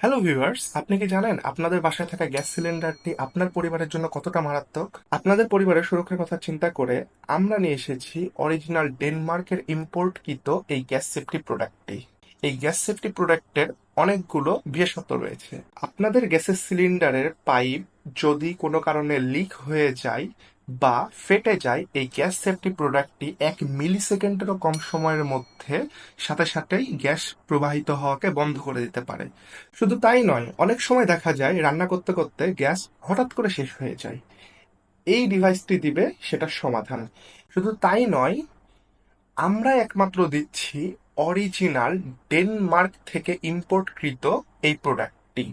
Hello viewers আপনি কি জানেন আপনাদের বাসায় থাকা গ্যাস সিলিন্ডারটি আপনার পরিবারের জন্য কতটা মারাত্মক? আপনাদের পরিবারের সুরক্ষার কথা চিন্তা করে আমরা নিয়ে এসেছি অরিজিনাল ডেনমার্কের ইম্পোর্টকৃত এই গ্যাস সেফটি প্রোডাক্টটি। এই গ্যাস সেফটি প্রোডাক্টের অনেকগুলো বিশেষত্ব রয়েছে। আপনাদের গ্যাসের সিলিন্ডারের পাইপ যদি কোনো কারণে লিক হয়ে যায় বা ফেটে যায় এই গ্যাস সেফটি প্রোডাক্টটি এক মিলি সেকেন্ডেরও কম সময়ের মধ্যে সাথে সাথেই গ্যাস প্রবাহিত হওয়াকে বন্ধ করে দিতে পারে। শুধু তাই নয়, অনেক সময় দেখা যায় রান্না করতে করতে গ্যাস হঠাৎ করে শেষ হয়ে যায়। এই ডিভাইসটি দিবে সেটার সমাধান। শুধু তাই নয়, আমরা একমাত্র দিচ্ছি অরিজিনাল ডেনমার্ক থেকে ইম্পোর্টকৃত এই প্রোডাক্টটি।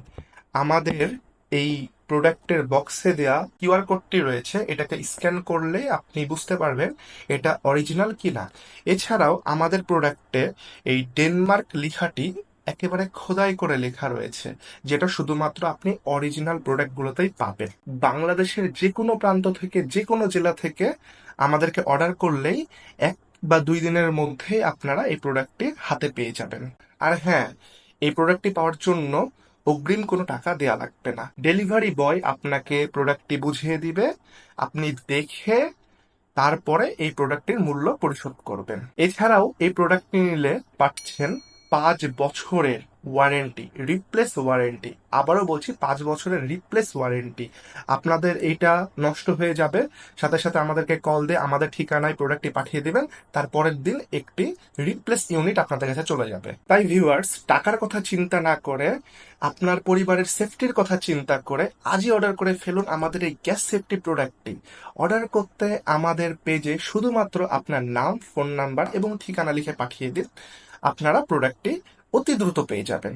আমাদের এই প্রোডাক্টের বক্সে দেয়া কিউআর কোডটি রয়েছে, এটাকে স্ক্যান করলে আপনি বুঝতে পারবেন এটা অরিজিনাল কি না এছাড়াও আমাদের প্রোডাক্টে এই ডেনমার্ক লেখাটি একেবারে খোদাই করে লেখা রয়েছে, যেটা শুধুমাত্র আপনি অরিজিনাল প্রোডাক্টগুলোতেই পাবেন। বাংলাদেশের যে কোনো প্রান্ত থেকে যে কোনো জেলা থেকে আমাদেরকে অর্ডার করলেই এক বা দুই দিনের মধ্যেই আপনারা এই প্রোডাক্টটি হাতে পেয়ে যাবেন। আর হ্যাঁ এই প্রোডাক্টটি পাওয়ার জন্য অগ্রিম কোনো টাকা দেয়া লাগবে না। ডেলিভারি বয় আপনাকে প্রোডাক্টটি বুঝিয়ে দিবে, আপনি দেখে তারপরে এই প্রোডাক্টটির মূল্য পরিশোধ করবেন। এছাড়াও এই প্রোডাক্টটি নিলে পাচ্ছেন পাঁচ বছরের ওয়ারেন্টি রিপ্লেস ওয়ারেন্টি আবারও বলছি, পাঁচ বছরের রিপ্লেস ওয়ারেন্টি আপনাদের এইটা নষ্ট হয়ে যাবে। সাথে সাথে আমাদেরকে কল দিয়ে আমাদের ঠিকানায় প্রোডাক্টটি পাঠিয়ে দিবেন। তারপরের দিন একটি রিপ্লেস ইউনিট আপনাদের কাছে চলে যাবে। তাই ভিউয়ার্স টাকার কথা চিন্তা না করে, আপনার পরিবারের সেফটির কথা চিন্তা করে, আজই অর্ডার করে ফেলুন আমাদের এই গ্যাস সেফটি প্রোডাক্টটি অর্ডার করতে আমাদের পেজে শুধুমাত্র আপনার নাম ফোন নাম্বার এবং ঠিকানা লিখে পাঠিয়ে দিন। আপনারা প্রোডাক্টটি অতি দ্রুত পেয়ে যাবেন।